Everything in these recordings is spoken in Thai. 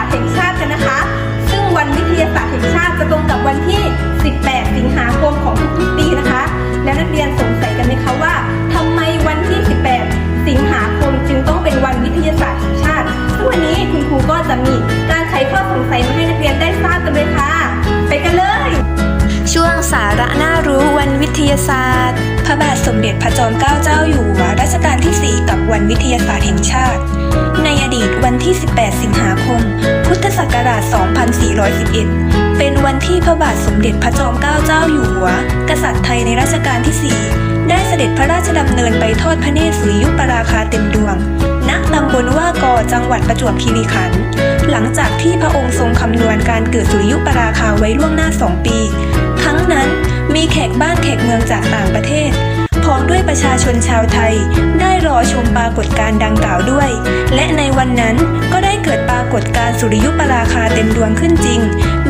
าสตร์แห่งชาติกันนะคะ ซึ่งวันวิทยาศาสตร์แห่งชาติจะตรงกับวันที่ 18 สิงหาคมของทุกๆปีนะคะ และนักเรียนสงสัยกันไหมคะว่า ทำไมวันที่ 18 สิงหาคมจึงต้องเป็นวันวิทยาศาสตร์แห่งชาติ ซึ่งวันนี้คุณครูก็จะมีการไขข้อสงสัยมาให้นักเรียนได้ทราบกันเลยค่ะ ไปกันเลย ช่วงสาระน่ารู้วันวิทยาศาสตร์ พระบาทสมเด็จพระจอมเกล้าเจ้าอยู่หัวรัชกาลที่ 4 กับวันวิทยาศาสตร์แห่งชาติ ในอดีตวันที่ 18 สิงหาคม พุทธศักราช 2411 เป็นวันที่พระบาทสมเด็จพระจอมเกล้าเจ้าอยู่หัว กษัตริย์ไทยในรัชกาลที่ 4 ได้เสด็จพระราชดำเนินไปทอดพระเนตรสุริยุปราคาเต็มดวง ณ ตำบลว่ากอจังหวัดประจวบคีรีขันธ์หลังจากที่พระองค์ทรงคำนวณการเกิดสุริยุปราคาไว้ล่วงหน้า 2 ปีครั้งนั้น มีแขกบ้านแขกเมืองจากต่างประเทศ พร้อมด้วยประชาชนชาวไทย ได้รอชมปรากฏการณ์ดังกล่าวด้วย และในวันนั้นก็ได้เกิดปรากฏการณ์สุริยุปราคาเต็มดวงขึ้นจริง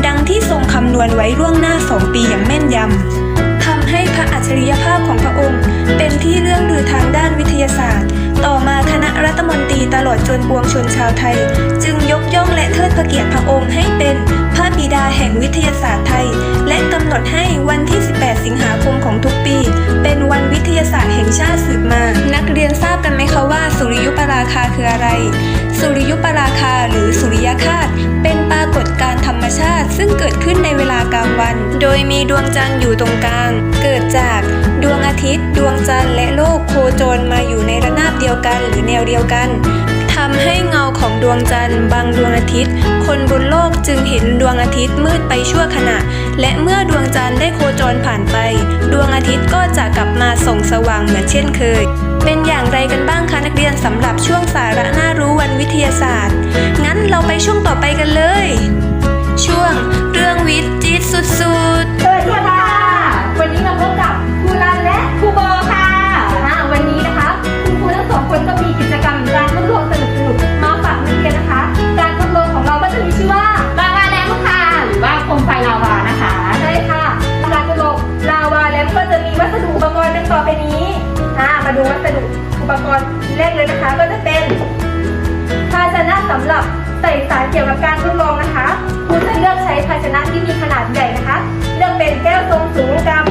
ดังที่ทรงคำนวณไว้ล่วงหน้า2ปีอย่างแม่นยำทำให้พระอัจฉริยภาพของพระองค์ เป็นที่เรื่องลือทางด้านวิทยาศาสตร์ ต่อมาคณะรัฐมนตรีตลอดจนปวงชนชาวไทย จึงยกย่องและเทิดพระเกียรติพระองค์ให้เป็น ระบิดาแห่งวิทยาศาสตร์ไทย และกำหนดให้วันที่ 18 สิงหาคมของทุกปี เป็นวันวิทยาศาสตร์แห่งชาติสืบมา นักเรียนทราบกันไหมคะว่า สุริยุปราคาคืออะไร สุริยุปราคาหรือสุริยคาตเป็นปรากฏการณ์ธรรมชาติ ซึ่งเกิดขึ้นในเวลากลางวัน โดยมีดวงจันทร์อยู่ตรงกลาง เกิดจากดวงอาทิตย์ ดวงจันทร์และโลกโคจรมาอยู่ในระนาบเดียวกันหรือแนวเดียวกัน ทำให้เงาของดวงจันทร์บังดวงอาทิตย์ คนบนโลกจึงเห็นดวงอาทิตย์มืดไปชั่วขณะ และเมื่อดวงจันทร์ได้โคจรผ่านไป ดวงอาทิตย์ก็จะกลับมาส่องสว่างเหมือนเช่นเคย เป็นอย่างไรกันบ้างคะนักเรียนสำหรับช่วงสาระน่ารู้วันวิทยาศาสตร์ งั้นเราไปช่วงต่อไปกันเลย ช่วงเรื่องวิทย์จี๊ดสุดสวัสดีค่ะ มาดูวัสดุอุปกรณ์แรกเลยนะคะ ก็จะเป็นภาชนะสำหรับใส่สารเกี่ยวกับการทดลองนะคะครูจะเลือกใช้ภาชนะที่มีขนาดใหญ่นะคะ เลือกเป็นแก้วทรงสูงกับ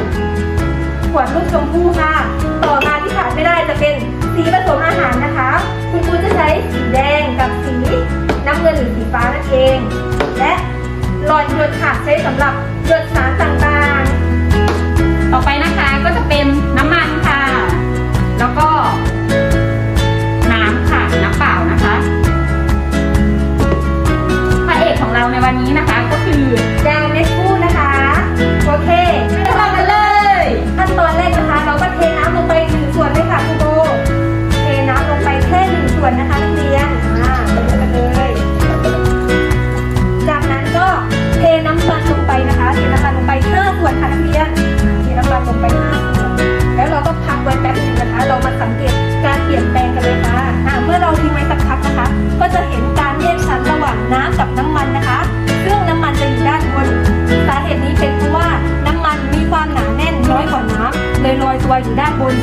ขวดลูกชมพู่ค่ะ ต่อมาที่ขาดไม่ได้จะเป็นสีผสมอาหารนะคะ คุณครูจะใช้สีแดงกับสีน้ำเงินหรือสีฟ้านั่นเอง และหลอดหยดค่ะใช้สำหรับหยดสารต่างต่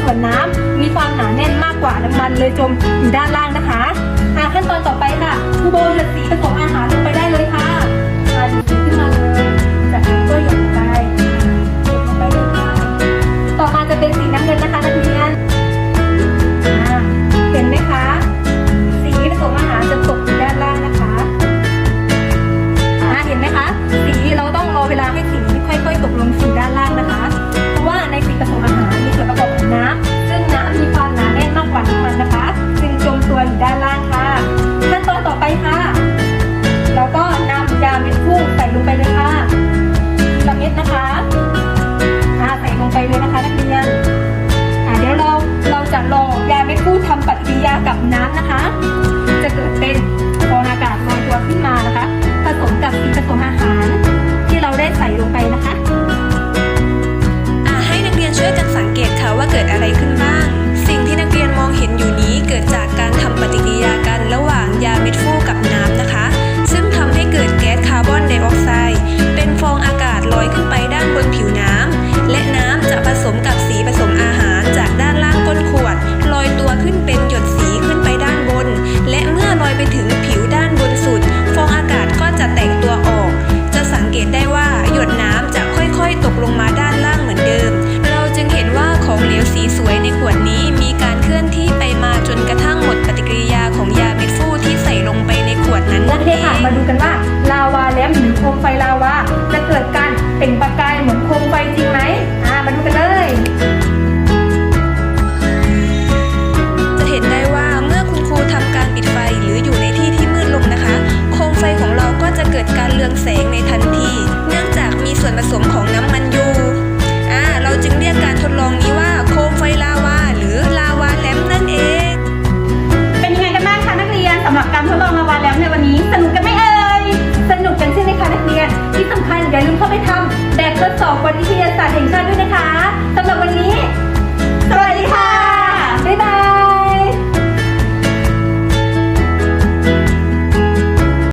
ส่วนน้ำมีความหนาแน่นมากกว่าน้ำมันเลยจมอยู่ด้านล่างนะคะขั้นตอนต่อไปค่ะครูโบหยดสีผสมอาหารลงไปได้ ไฟลาว ประวัติศาสตร์แห่งชาติด้วยนะคะสำหรับวันนี้